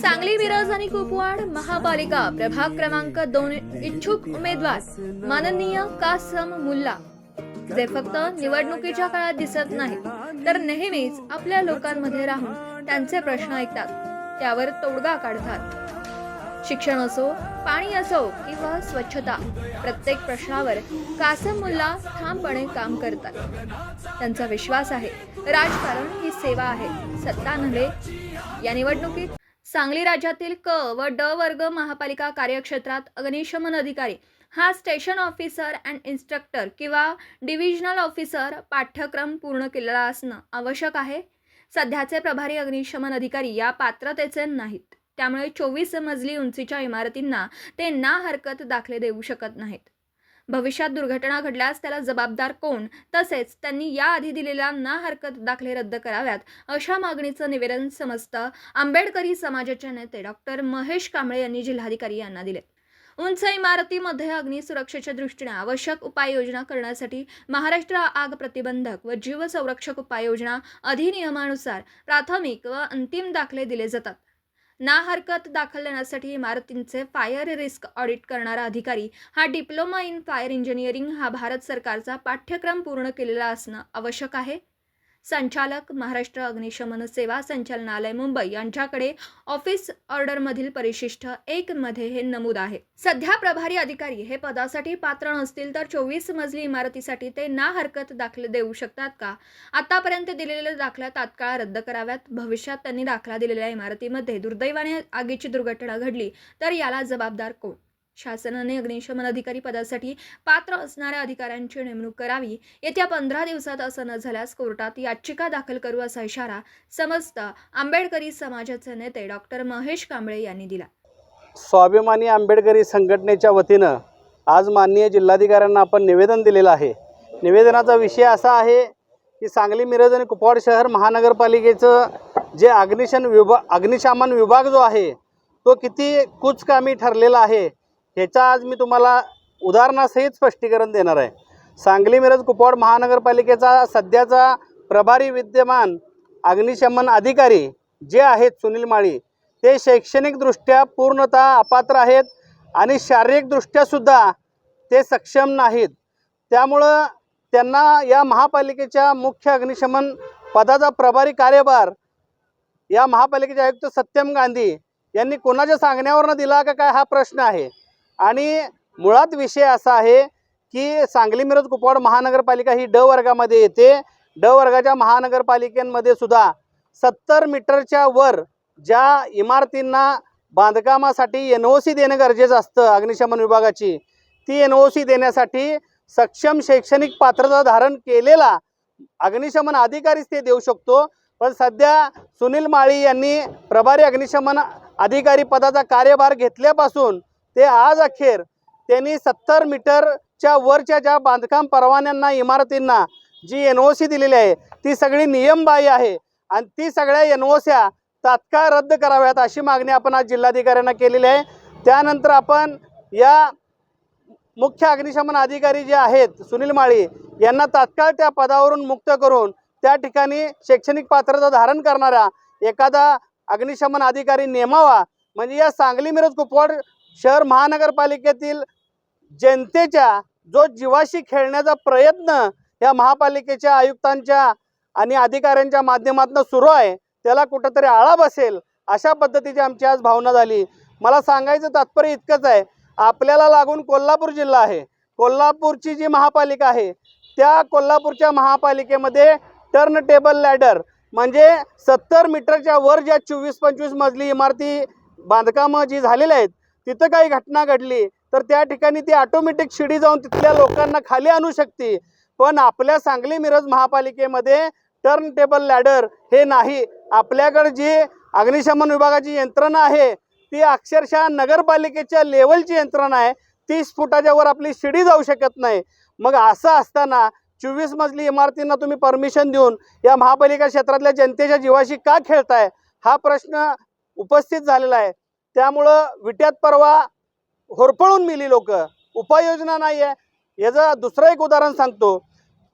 सांगली मिरज आणि कुपवाड महापालिका प्रभाग क्रमांक दोन इच्छुक उमेदवार माननीय कासम मुल्ला. जे फक्त निवडणुकीच्या काळात दिसत नाहीत तर नेहमीच आपल्या लोकांमध्ये राहून त्यांचे प्रश्न ऐकतात. त्यावर तोडगा काढतात. शिक्षण असो पाणी असो किंवा स्वच्छता प्रत्येक प्रश्नावर कासम मुल्ला ठामपणे काम करतात. त्यांचा विश्वास आहे. राजकारण ही सेवा आहे. सत्ता नव्हे. या निवडणुकीत सांगली राज्यातील क व ड वर्ग महापालिका कार्यक्षेत्रात अग्निशमन अधिकारी हा स्टेशन ऑफिसर अँड इन्स्ट्रक्टर किंवा डिव्हिजनल ऑफिसर पाठ्यक्रम पूर्ण केलेला असणं आवश्यक आहे. सध्याचे प्रभारी अग्निशमन अधिकारी या पात्रतेचे नाहीत. त्यामुळे चोवीस मजली उंचीच्या इमारतींना ते ना हरकत दाखले देऊ शकत नाहीत. भविष्यात दुर्घटना घडल्यास त्याला जबाबदार कोण? तसेच त्यांनी याआधी दिलेल्या ना हरकत दाखले रद्द कराव्यात अशा मागणीचं निवेदन समस्त आंबेडकरी समाजाचे नेते डॉक्टर महेश कांबळे यांनी जिल्हाधिकारी यांना दिले. उंच इमारतीमध्ये अग्निसुरक्षेच्या दृष्टीने आवश्यक उपाययोजना करण्यासाठी महाराष्ट्र आग प्रतिबंधक व जीव संरक्षक उपाययोजना अधिनियमानुसार प्राथमिक व अंतिम दाखले दिले जातात. ना हरकत दाखल देण्यासाठी इमारतींचे फायर रिस्क ऑडिट करणारा अधिकारी हा डिप्लोमा इन फायर इंजिनिअरिंग हा भारत सरकारचा पाठ्यक्रम पूर्ण केलेला असणं आवश्यक आहे. संचालक महाराष्ट्र अग्निशमन सेवा संचालनालय मुंबई यांच्याकडे ऑफिस ऑर्डरमधील परिशिष्ट एक मध्ये हे नमूद आहे. सध्या प्रभारी अधिकारी हे पदासाठी पात्र नसतील तर चोवीस मजली इमारतीसाठी ते ना हरकत दाखले देऊ शकतात का? आतापर्यंत दिलेल्या दाखल्या तात्काळ रद्द कराव्यात. भविष्यात त्यांनी दाखला दिलेल्या इमारतीमध्ये दुर्दैवाने आगीची दुर्घटना घडली तर याला जबाबदार कोण? शासनाने अग्निशमन अधिकारी पदासाठी पात्र असणाऱ्या अधिकाऱ्यांची नेमणूक करावी. येत्या पंधरा दिवसात असं न झाल्यास कोर्टात याचिका दाखल करू असा इशारा समस्त आंबेडकरी समाजाचे नेते डॉक्टर महेश कांबळे यांनी दिला. स्वाभिमानी आंबेडकरी संघटनेच्या वतीनं आज माननीय जिल्हाधिकाऱ्यांना आपण निवेदन दिलेलं आहे. निवेदनाचा विषय असा आहे की सांगली मिरज आणि कुपवाड शहर महानगरपालिकेचं जे अग्निशन विभा अग्निशामन विभाग जो आहे तो किती कुचकामी ठरलेला आहे. ह्याचा आज मी तुम्हाला उदाहरणासहित स्पष्टीकरण देणार आहे. सांगली मिरज कुपवाड महानगरपालिकेचा सध्याचा प्रभारी विद्यमान अग्निशमन अधिकारी जे आहेत सुनील माळी ते शैक्षणिकदृष्ट्या पूर्णतः अपात्र आहेत आणि शारीरिकदृष्ट्यासुद्धा ते सक्षम नाहीत. त्यामुळं त्यांना या महापालिकेच्या मुख्य अग्निशमन पदाचा प्रभारी कार्यभार या महापालिकेचे आयुक्त सत्यम गांधी यांनी कोणाच्या सांगण्यावरनं दिला का काय हा प्रश्न आहे? आणि मुळात विषय असा आहे की सांगली मिरज कुपवाड महानगरपालिका ही ड वर्गामध्ये येते. ड वर्गाच्या महानगरपालिकेमध्ये सुद्धा सत्तर मीटरच्या वर ज्या इमारतींना बांधकामासाठी एन ओ सी देणं गरजेचं असतं अग्निशमन विभागाची ती एन ओ सी देण्यासाठी सक्षम शैक्षणिक पात्रता धारण केलेला अग्निशमन अधिकारीच ते देऊ शकतो. पण सध्या सुनील माळी यांनी प्रभारी अग्निशमन अधिकारी पदाचा कार्यभार घेतल्यापासून ते आज अखेर त्यांनी सत्तर मीटरच्या वरच्या ज्या बांधकाम परवान्यांना इमारतींना जी एन ओ सी दिलेली आहे ती सगळी नियमबाह्य आहे. आणि ती सगळ्या एन ओ स्या तात्काळ रद्द कराव्यात अशी मागणी आपण आज जिल्हाधिकाऱ्यांना केलेली आहे. त्यानंतर आपण या मुख्य अग्निशमन अधिकारी जे आहेत सुनील माळी यांना तात्काळ त्या पदावरून मुक्त करून त्या ठिकाणी शैक्षणिक पात्रता धारण करणारा एखादा अग्निशमन अधिकारी नेमावा. म्हणजे या सांगली मिरज कुपवाड शहर महानगरपालिकेतील जनतेच्या जो जीवाशी खेळण्याचा प्रयत्न या महापालिकेच्या आयुक्तांच्या आणि अधिकाऱ्यांच्या माध्यमातून सुरू आहे त्याला कुठंतरी आळा बसेल अशा पद्धतीची आमची आज भावना झाली. मला सांगायचं तात्पर्य इतकंच आहे आपल्याला लागून कोल्हापूर जिल्हा आहे. कोल्हापूरची जी महापालिका आहे त्या कोल्हापूरच्या महापालिकेमध्ये टर्न टेबल लॅडर म्हणजे सत्तर मीटरच्या वर ज्या चोवीस पंचवीस मजली इमारती बांधकामं जी झालेली आहेत तिथं काही घटना घडली तर त्या ठिकाणी ती ऑटोमॅटिक शिडी जाऊन तिथल्या लोकांना खाली आणू शकते. पण आपल्या सांगली मिरज महापालिकेमध्ये टर्न टेबल लॅडर हे नाही. आपल्याकडे जी अग्निशमन विभागाची यंत्रणा आहे ती अक्षरशः नगरपालिकेच्या लेवलची यंत्रणा आहे. तीस फुटाच्या वर आपली शिडी जाऊ शकत नाही. मग असं असताना चोवीस मजली इमारतींना तुम्ही परमिशन देऊन या महापालिका क्षेत्रातल्या जनतेच्या जीवाशी का खेळताय? हा प्रश्न उपस्थित झालेला आहे. त्यामुळं विट्यात परवा होरपळून मिली लोक. उपाययोजना नाही आहे याचं दुसरं एक उदाहरण सांगतो.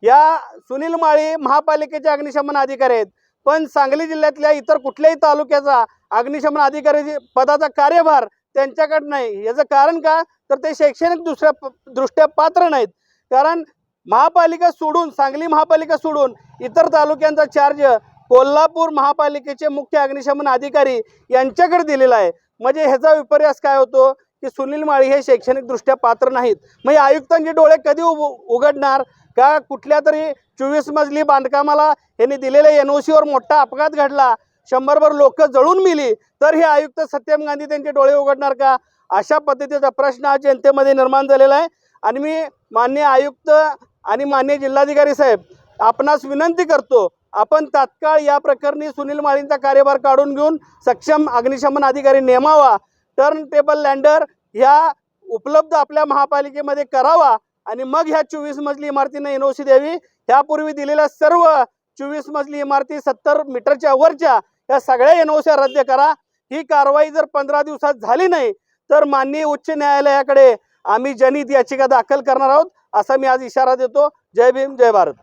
या सुनील माळी महापालिकेचे अग्निशमन अधिकारी आहेत. पण सांगली जिल्ह्यातल्या इतर कुठल्याही तालुक्याचा अग्निशमन अधिकारी पदाचा कार्यभार त्यांच्याकडे नाही. याचं कारण का? तर ते शैक्षणिक दुसऱ्या दृष्ट्या पात्र नाहीत. कारण महापालिका सोडून सांगली महापालिका सोडून इतर तालुक्यांचा चार्ज कोल्हापूर महापालिकेचे मुख्य अग्निशमन अधिकारी यांच्याकडे दिलेला आहे. म्हणजे ह्याचा विपर्यास काय होतो? की सुनील माळी हे शैक्षणिकदृष्ट्या पात्र नाहीत. म्हणजे आयुक्तांचे डोळे कधी उघडणार? का कुठल्या तरी चोवीस मजली बांधकामाला यांनी दिलेल्या एन ओ सीवर मोठा अपघात घडला? शंभरभर लोक जळून मिली. तर हे आयुक्त सत्यम गांधी त्यांचे डोळे उघडणार का? अशा पद्धतीचा प्रश्न आज जनतेमध्ये निर्माण झालेला आहे. आणि मी मान्य आयुक्त आणि मान्य जिल्हाधिकारी साहेब आपणास विनंती करतो आपण तात्काळ या प्रकरणी सुनील माळींचा कार्यभार काढून घेऊन सक्षम अग्निशमन अधिकारी नेमावा टर्न टेबल लँडर ह्या उपलब्ध आपल्या महापालिकेमध्ये करावा आणि मग ह्या चोवीस मजली इमारतींना एन ओ सी द्यावी. ह्यापूर्वी दिलेल्या सर्व चोवीस मजली इमारती सत्तर मीटरच्या वरच्या या सगळ्या एन ओ रद्द करा. ही कारवाई जर पंधरा दिवसात झाली नाही तर माननीय उच्च न्यायालयाकडे आम्ही जनहित याचिका दाखल करणार आहोत असा मी आज इशारा देतो. जय भीम जय भारत.